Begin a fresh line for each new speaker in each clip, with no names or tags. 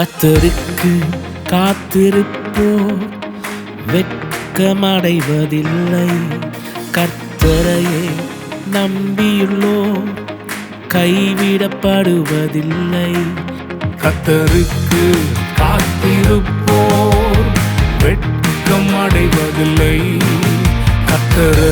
கத்தருக்கு காத்திருப்போர் வெட்கமடைவதில்லை. கர்த்தரையே நம்பியுள்ளோர் கைவிடப்படுவதில்லை.
கத்தருக்கு காத்திருப்போர் வெட்கம் அடைவதில்லை
கத்தரை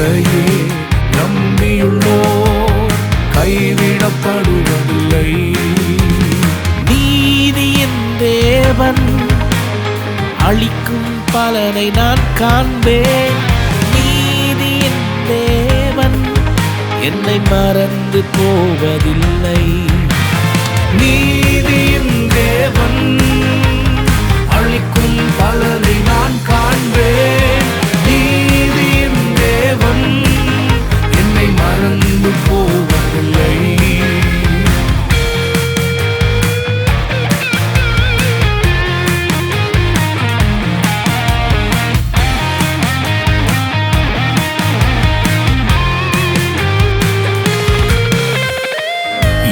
அளிக்கும் பலனை நான் காண்பேன். நீதியின் தேவன் என்னை மறந்து போவதில்லை.
நீதியின்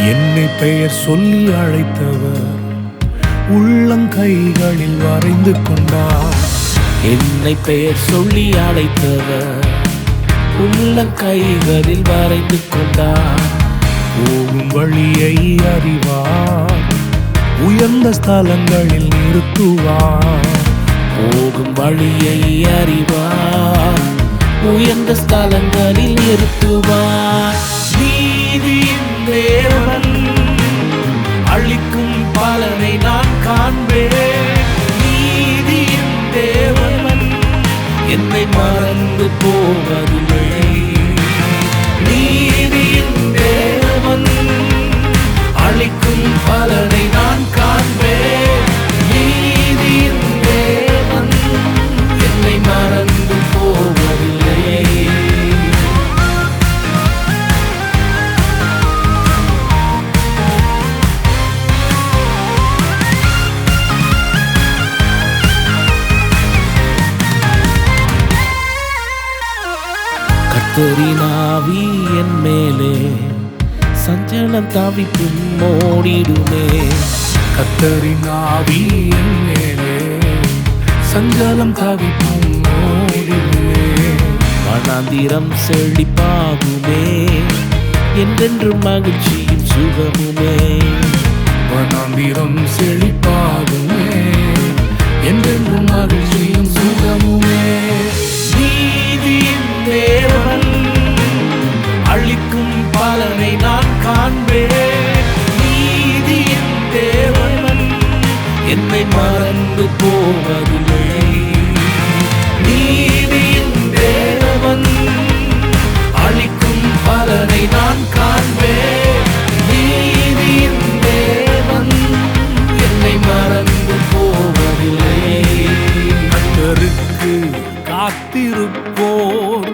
என்னை பெயர் சொல்லி அழைத்தவர். உள்ளங்கைகளில் வரைந்து கொண்டார்.
என்னை பெயர் சொல்லி அழைத்தவர். உள்ளங்கைகளில் வரைந்து கொண்டார்.
போகும் வழியை அறிவார். உயர்ந்த ஸ்தலங்களில் நிறுத்துவார்.
போகும் வழியை அறிவார். உயர்ந்த ஸ்தலங்களில் நிறுத்துவார். போவதில்லை. கத்தரின் ஆவி என் மேலே சஞ்சலம் தவிப்பும் ஓடிடுமே
கத்தரின் ஆவி என் மேலே சஞ்சலம் தவிப்பும் ஓடிடுவே
வனாந்திரம் செழிப்பாகுமே என்றென்றும் மகிழ்ச்சியும் சுகமுமே.
வனாந்திரம் செழிப்பாகுமே என்றென்றும் மகிழ்ச்சியும்
போவதில்லை நீதியின் தேவன் அளிக்கும் பலனை நான் காண்பேன். நீதியின் தேவன் என்னை மறந்து போவதில்லை.
கத்தருக்கு காத்திருப்போர்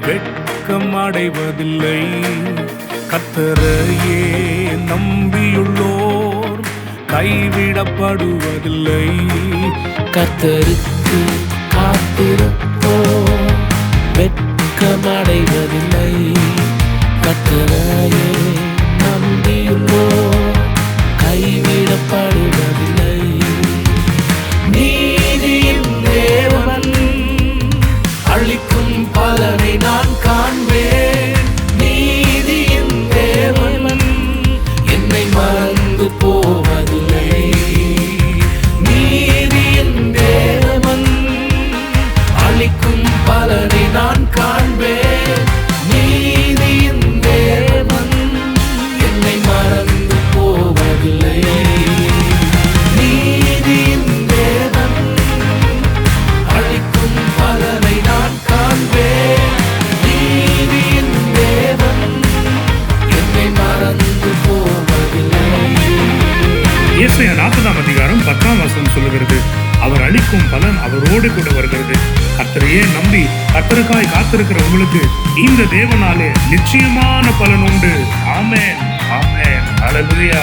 வெட்கம் அடைவதில்லை. கத்தரையே நம்பியுள்ளோர் கைவிடப்படுவதில்லை.
கத்தருக்கு காத்திருப்போ
இயேசையா நாற்பதாம் அதிகாரம் பத்தாம் வசனம் சொல்லுகிறது. அவர் அளிக்கும் பலன் அவரோடு கூட வருகிறது. கத்தரையே நம்பி கத்தருக்காய் காத்திருக்கிற உங்களுக்கு இந்த தேவனாலே நிச்சயமான பலன் உண்டு. ஆமேன். ஆமேன். ஹalleluya.